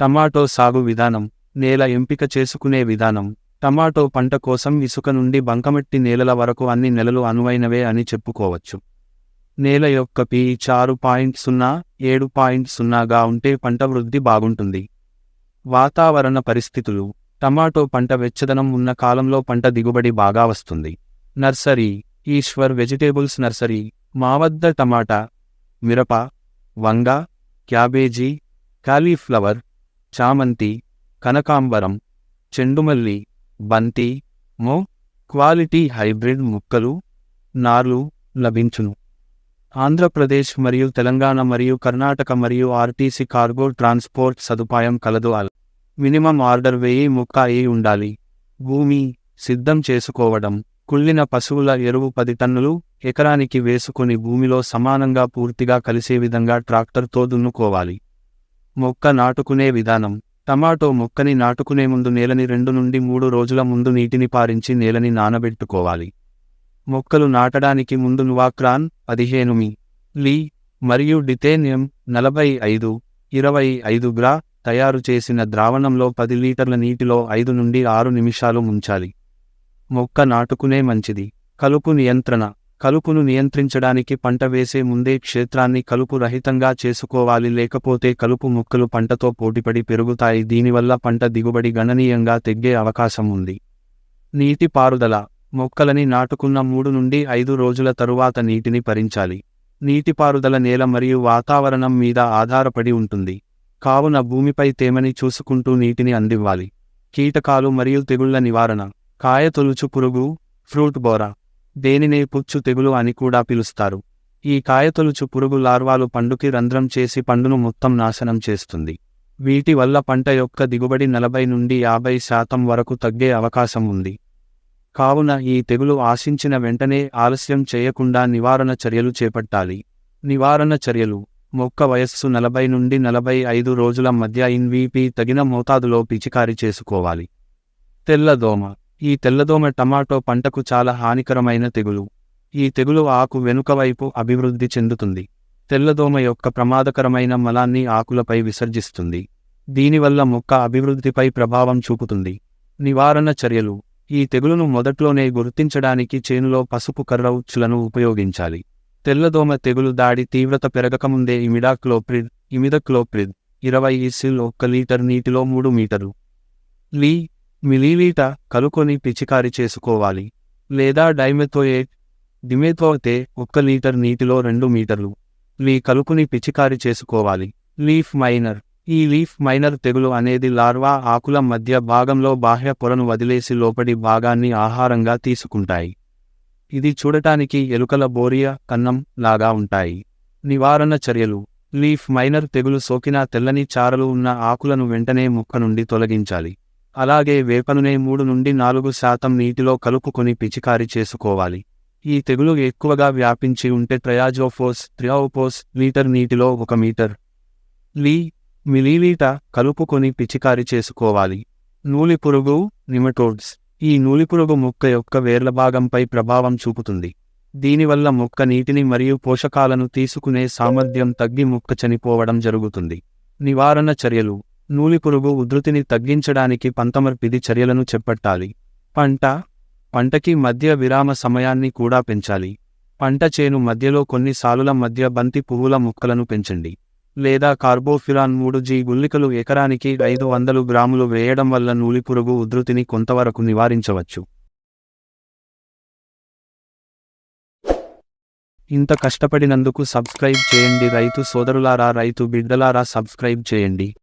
Tomato సాగు విధానం నేల ఎంపిక చేసుకునే విధానం టమాటో పంట కోసం ఇసుక నుండి బంకమట్టి నేలల వరకు అన్ని నెలలు అనువైనవే అని చెప్పుకోవచ్చు. నేల యొక్క పీహెచ్ ఆరు పాయింట్ సున్నా ఏడు పాయింట్ సున్నాగా ఉంటే పంట వృద్ధి బాగుంటుంది. వాతావరణ పరిస్థితులు టమాటో పంట వెచ్చదనం ఉన్న కాలంలో పంట దిగుబడి బాగా వస్తుంది. నర్సరీ ఈశ్వర్ వెజిటేబుల్స్ నర్సరీ మా వద్ద టమాటా మిరప వంగ క్యాబేజీ కాలీఫ్లవర్ చామంతి కనకాంబరం చెండుమల్లి బంతి మో క్వాలిటీ హైబ్రిడ్ ముక్కలు నార్లు లభించును. ఆంధ్రప్రదేశ్ మరియు తెలంగాణ మరియు కర్ణాటక మరియు ఆర్టీసీ కార్గో ట్రాన్స్పోర్ట్ సదుపాయం కలదు అల్. మినిమం ఆర్డర్ వెయ్యి ముక్క అయి ఉండాలి? భూమి సిద్ధం చేసుకోవడం కుళ్ళిన పశువుల ఎరువు పది టన్నులు ఎకరానికి వేసుకొని భూమిలో సమానంగా పూర్తిగా కలిసే విధంగా ట్రాక్టర్తో దున్నుకోవాలి. మొక్క నాటుకునే విధానం. టమాటో మొక్కని నాటుకునే ముందు నేలని రెండు నుండి మూడు రోజుల ముందు నీటిని పారించి నేలని నానబెట్టుకోవాలి. మొక్కలు నాటడానికి ముందు నువాక్రాన్ పదిహేను మీ. లీ మరియు డితేనియం నలభై ఐదు ఇరవై ఐదు గ్రా తయారు చేసిన ద్రావణంలో పది లీటర్ల నీటిలో ఐదు నుండి ఆరు నిమిషాలు ముంచాలి. మొక్క నాటుకునే మంచిది. కలుపు నియంత్రణ. కలుపును నియంత్రించడానికి పంట వేసే ముందే క్షేత్రాన్ని కలుపు రహితంగా చేసుకోవాలి లేకపోతే కలుపు మొక్కలు పంటతో పోటీపడి పెరుగుతాయి. దీనివల్ల పంట దిగుబడి గణనీయంగా తెగ్గే అవకాశం ఉంది. నీటి పారుదల మొక్కలని నాటుకున్న మూడు నుండి ఐదు రోజుల తరువాత నీటిని పరించాలి నీటిపారుదల నేల మరియు వాతావరణం మీద ఆధారపడి ఉంటుంది. కావున భూమిపై తేమని చూసుకుంటూ నీటిని అందివ్వాలి. కీటకాలు మరియు తెగుళ్ళ నివారణ. కాయతొలుచు పురుగు ఫ్రూట్ బోరా. దేనినే పుచ్చు తెగులు అని కూడా పిలుస్తారు. ఈ కాయతొలుచు పురుగు లార్వాలు పండుకి రంధ్రం చేసి పండును మొత్తం నాశనం చేస్తుంది. వీటి వల్ల పంట యొక్క దిగుబడి నలభై నుండి యాభై శాతం వరకు తగ్గే అవకాశం ఉంది. కావున ఈ తెగులు ఆశించిన వెంటనే ఆలస్యం చేయకుండా నివారణ చర్యలు చేపట్టాలి. నివారణ చర్యలు. మొక్క వయస్సు నలభై నుండి నలభై ఐదు రోజుల మధ్య ఇన్వీపీ తగిన మోతాదులో పిచికారి చేసుకోవాలి. తెల్లదోమ ఈ తెల్లదోమ టమాటో పంటకు చాలా హానికరమైన తెగులు. ఈ తెగులు ఆకు వెనుక వైపు అభివృద్ధి చెందుతుంది. తెల్లదోమ యొక్క ప్రమాదకరమైన మలాన్ని ఆకులపై విసర్జిస్తుంది. దీనివల్ల మొక్క అభివృద్ధిపై ప్రభావం చూపుతుంది. నివారణ చర్యలు. ఈ తెగులును మొదట్లోనే గుర్తించడానికి చేనులో పసుపు కర్ర ఉచ్చులను ఉపయోగించాలి. తెల్లదోమ తెగులు దాడి తీవ్రత పెరగకముందే ఇమిడాక్లోప్రిడ్ ఇమిదక్లోప్రిడ్ ఇరవై ఈసిల్ ఒక్క లీటర్ నీటిలో మూడు మీటరు. లీ మిలీలీట కలుకొని పిచికారి చేసుకోవాలి. లేదా డైమెథోయేట్ డిమెథోతే ఒక్క లీటర్ నీటిలో రెండు మీటర్లు. లీ కలుకుని పిచికారి చేసుకోవాలి. Leaf miner. ఈ లీఫ్ మైనర్ తెగులు అనేది లార్వా ఆకుల మధ్య భాగంలో బాహ్య పొరను వదిలేసి లోపడి భాగాన్ని ఆహారంగా తీసుకుంటాయి. ఇది చూడటానికి ఎలుకల బోరియా కన్నం లాగా ఉంటాయి. నివారణ చర్యలు. లీఫ్ మైనర్ తెగులు సోకిన తెల్లని చారలు ఉన్న ఆకులను వెంటనే ముక్క నుండి తొలగించాలి. అలాగే వేపనునే మూడు నుండి నాలుగు శాతం నీటిలో కలుపుకొని పిచికారి చేసుకోవాలి. ఈ తెగులు ఎక్కువగా వ్యాపించి ఉంటే ట్రయాజోఫోస్ త్రియాోపోస్ లీటర్ నీటిలో ఒక మీటర్. లీ మిలీలీట కలుపుకొని పిచికారి చేసుకోవాలి. నూలిపురుగు నిమటోడ్స్. ఈ నూలిపురుగు మొక్క యొక్క వేర్ల భాగంపై ప్రభావం చూపుతుంది. దీనివల్ల మొక్క నీటిని మరియు పోషకాలను తీసుకునే సామర్థ్యం తగ్గి మొక్క చనిపోవడం జరుగుతుంది. నివారణ చర్యలు. నూలిపురుగు ఉధృతిని తగ్గించడానికి పంతమర్పిది చర్యలను చేపట్టాలి. పంట పంటకి మధ్య విరామ సమయాన్ని కూడా పెంచాలి. పంట చేను మధ్యలో కొన్ని సాలుల మధ్య బంతి పువ్వుల మొక్కలను పెంచండి. లేదా కార్బోఫిరాన్ మూడు జీ గుల్లికలు ఎకరానికి ఐదు వందలు గ్రాములు వేయడం వల్ల నూలిపురుగు ఉధృతిని కొంతవరకు నివారించవచ్చు. ఇంత కష్టపడినందుకు సబ్స్క్రైబ్ చేయండి. రైతు సోదరులారా రైతు బిడ్డలారా సబ్స్క్రైబ్ చేయండి.